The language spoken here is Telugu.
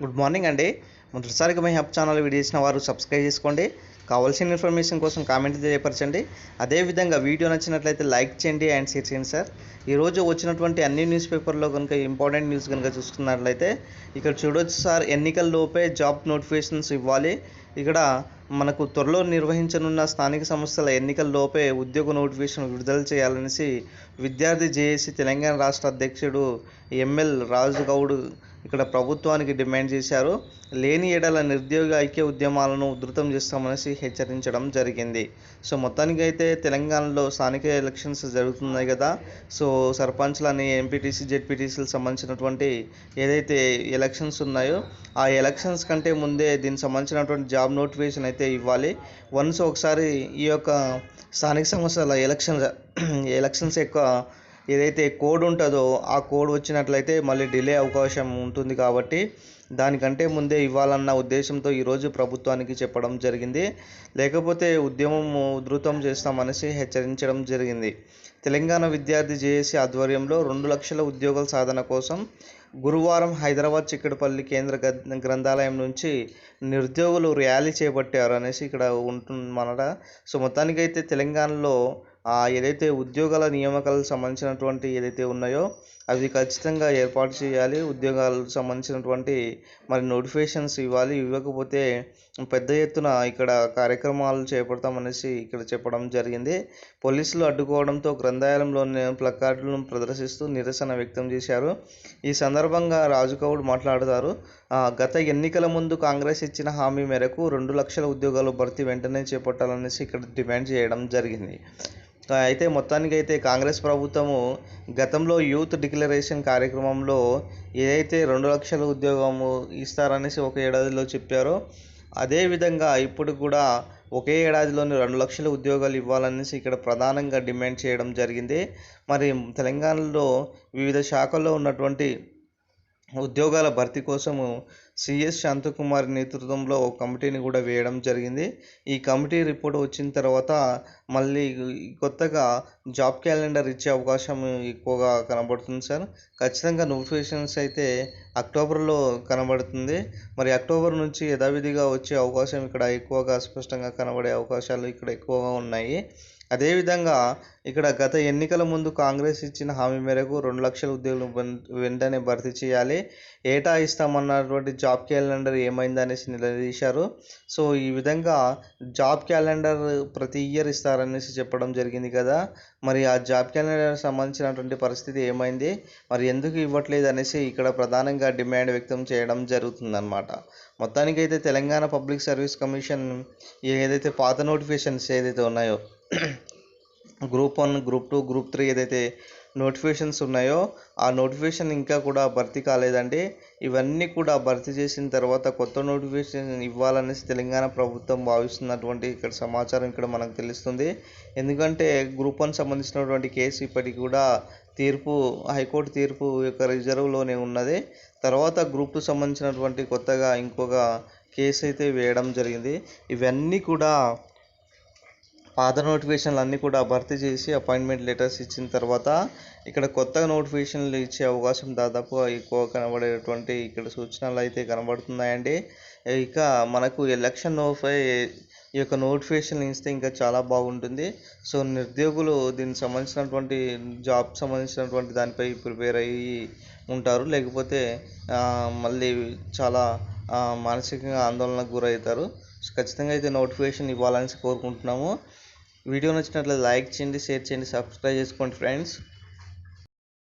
గుడ్ మార్నింగ్ అండి. మొదటిసారిగా మీ హబ్ ఛానల్ వీడియో చేసిన వారు సబ్స్క్రైబ్ చేసుకోండి. కావాల్సిన ఇన్ఫర్మేషన్ కోసం కామెంట్ తెలియపరచండి. అదేవిధంగా వీడియో నచ్చినట్లయితే లైక్ చేయండి అండ్ షేర్ చేయండి సార్. ఈరోజు వచ్చినటువంటి అన్ని న్యూస్ పేపర్లో కనుక ఇంపార్టెంట్ న్యూస్ కనుక చూసుకున్నట్లయితే ఇక్కడ చూడొచ్చు సార్ ఎన్నికల్లోపే జాబ్ నోటిఫికేషన్స్ ఇవ్వాలి. ఇక్కడ మనకు త్వరలో నిర్వహించనున్న స్థానిక సంస్థల ఎన్నికల్లోపే ఉద్యోగ నోటిఫికేషన్ విడుదల చేయాలనేసి విద్యార్థి జేఏసీ తెలంగాణ రాష్ట్ర అధ్యక్షుడు ఎంఎల్ రాజుగౌడ్ ఇక్కడ ప్రభుత్వానికి డిమాండ్ చేశారు. లేని ఏడల నిరుద్యోగ ఐక్య ఉద్యమాలను ఉధృతం చేస్తామనేసి హెచ్చరించడం జరిగింది. సో మొత్తానికి అయితే తెలంగాణలో స్థానిక ఎలక్షన్స్ జరుగుతున్నాయి కదా. సో సర్పంచ్లని ఎంపీటీసీ జెడ్పీటీసీలకు సంబంధించినటువంటి ఏదైతే ఎలక్షన్స్ ఉన్నాయో ఆ ఎలక్షన్స్ కంటే ముందే దీనికి సంబంధించినటువంటి జాబ్ నోటిఫికేషన్ అయితే ఇవ్వాలి. వన్స్ ఒకసారి ఈ యొక్క స్థానిక సంస్థల ఎలక్షన్ ఎలక్షన్స్ యొక్క ఏదైతే కోడ్ ఉంటుందో ఆ కోడ్ వచ్చినట్లయితే మళ్ళీ డిలే అవకాశం ఉంటుంది కాబట్టి దానికంటే ముందే ఇవ్వాలన్న ఉద్దేశంతో ఈరోజు ప్రభుత్వానికి చెప్పడం జరిగింది. లేకపోతే ఉద్యమం ఉధృతం చేస్తామనేసి హెచ్చరించడం జరిగింది. తెలంగాణ విద్యార్థి జేఏసీ ఆధ్వర్యంలో రెండు లక్షల ఉద్యోగాల సాధన కోసం గురువారం హైదరాబాద్ చిక్కడపల్లి కేంద్ర గ్రంథాలయం నుంచి నిరుద్యోగులు ర్యాలీ చేపట్టారు అనేసి ఇక్కడ ఉంటుందన్నమాట. సో మొత్తానికైతే తెలంగాణలో ఏదైతే ఉద్యోగాల నియామకాలకు సంబంధించినటువంటి ఏదైతే ఉన్నాయో అవి ఖచ్చితంగా ఏర్పాటు చేయాలి. ఉద్యోగాలకు సంబంధించినటువంటి మరి నోటిఫికేషన్స్ ఇవ్వాలి. ఇవ్వకపోతే పెద్ద ఎత్తున ఇక్కడ కార్యక్రమాలు చేపడతామనేసి ఇక్కడ చెప్పడం జరిగింది. పోలీసులు అడ్డుకోవడంతో గ్రంథాలయంలోని ప్లకార్డులను ప్రదర్శిస్తూ నిరసన వ్యక్తం చేశారు. ఈ సందర్భంగా రాజుకౌడ్ మాట్లాడతారు. "ఆ, గత ఎన్నికల ముందు కాంగ్రెస్ ఇచ్చిన హామీ మేరకు రెండు లక్షల ఉద్యోగాలు భర్తీ వెంటనే చేపట్టాలనేసి ఇక్కడ డిమాండ్ చేయడం జరిగింది. అయితే మొత్తానికి అయితే కాంగ్రెస్ ప్రభుత్వము గతంలో యూత్ డిక్లరేషన్ కార్యక్రమంలో ఏదైతే రెండు లక్షల ఉద్యోగము ఇస్తారనేసి ఒక ఏడాదిలో చెప్పారో అదేవిధంగా ఇప్పుడు కూడా ఒకే ఏడాదిలోని రెండు లక్షల ఉద్యోగాలు ఇవ్వాలనేసి ఇక్కడ ప్రధానంగా డిమాండ్ చేయడం జరిగింది. మరి తెలంగాణలో వివిధ శాఖల్లో ఉన్నటువంటి ఉద్యోగాల భర్తీ కోసము సిఎస్ శాంతకుమార్ నేతృత్వంలో ఒక కమిటీని కూడా వేయడం జరిగింది. ఈ కమిటీ రిపోర్ట్ వచ్చిన తర్వాత మళ్ళీ కొత్తగా జాబ్ క్యాలెండర్ ఇచ్చే అవకాశం ఎక్కువగా కనబడుతుంది సార్. ఖచ్చితంగా నోటిఫికేషన్స్ అయితే అక్టోబర్లో కనబడుతుంది. మరి అక్టోబర్ నుంచి యథావిధిగా వచ్చే అవకాశం ఇక్కడ ఎక్కువగా స్పష్టంగా కనబడే అవకాశాలు ఇక్కడ ఎక్కువగా ఉన్నాయి. అదేవిధంగా ఇక్కడ గత ఎన్నికల ముందు కాంగ్రెస్ ఇచ్చిన హామీ మేరకు రెండు లక్షల ఉద్యోగులు వెంటనే భర్తీ చేయాలి. ఏటా ఇస్తామన్నటువంటి జాబ్ క్యాలెండర్ ఏమైంది అనేసి నిలదీశారు. సో ఈ విధంగా జాబ్ క్యాలెండర్ ప్రతి ఇయర్ ఇస్తారనేసి చెప్పడం జరిగింది కదా. మరి ఆ జాబ్ క్యాలెండర్ సంబంధించినటువంటి పరిస్థితి ఏమైంది? మరి ఎందుకు ఇవ్వట్లేదు అనేసి ఇక్కడ ప్రధానంగా డిమాండ్ వ్యక్తం చేయడం జరుగుతుందన్నమాట. మొత్తానికైతే తెలంగాణ పబ్లిక్ సర్వీస్ కమిషన్ ఏదైతే పాత నోటిఫికేషన్స్ ఏదైతే ఉన్నాయో group one group two group three ఏదైతే నోటిఫికేషన్స్ ఉన్నాయో ఆ నోటిఫికేషన్ ఇంకా కూడా భర్తీ కాలేదండి. ఇవన్నీ కూడా భర్తీ చేసిన తర్వాత కొత్త నోటిఫికేషన్ ఇవ్వాలనేసి తెలంగాణ ప్రభుత్వం భావిస్తున్నటువంటి ఇక్కడ సమాచారం ఇక్కడ మనకు తెలుస్తుంది. ఎందుకంటే గ్రూప్ వన్ సంబంధించినటువంటి కేసు ఇప్పటికి కూడా తీర్పు హైకోర్టు తీర్పు యొక్క రిజర్వ్లోనే ఉన్నది. తర్వాత గ్రూప్ టూ సంబంధించినటువంటి కొత్తగా ఇంకొక కేసు అయితే వేయడం జరిగింది. ఇవన్నీ కూడా పాత నోటిఫికేషన్లు అన్నీ కూడా భర్తీ చేసి అపాయింట్మెంట్ లెటర్స్ ఇచ్చిన తర్వాత ఇక్కడ కొత్తగా నోటిఫికేషన్లు ఇచ్చే అవకాశం దాదాపు ఎక్కువ కనబడేటువంటి ఇక్కడ సూచనలు అయితే కనబడుతున్నాయండి. ఇక మనకు ఎలక్షన్ నోఫై ఈ యొక్క నోటిఫికేషన్ ఇస్తే ఇంకా చాలా బాగుంటుంది. సో నిరుద్యోగులు దీనికి సంబంధించినటువంటి జాబ్ సంబంధించినటువంటి దానిపై ప్రిపేర్ అయ్యి ఉంటారు. లేకపోతే మళ్ళీ చాలా మానసికంగా ఆందోళనకు గురవుతారు. ఖచ్చితంగా అయితే నోటిఫికేషన్ ఇవ్వాలని కోరుకుంటున్నాము. వీడియో నచ్చినట్లయితే లైక్ చేయండి షేర్ చేయండి సబ్స్క్రైబ్ చేసుకోండి ఫ్రెండ్స్.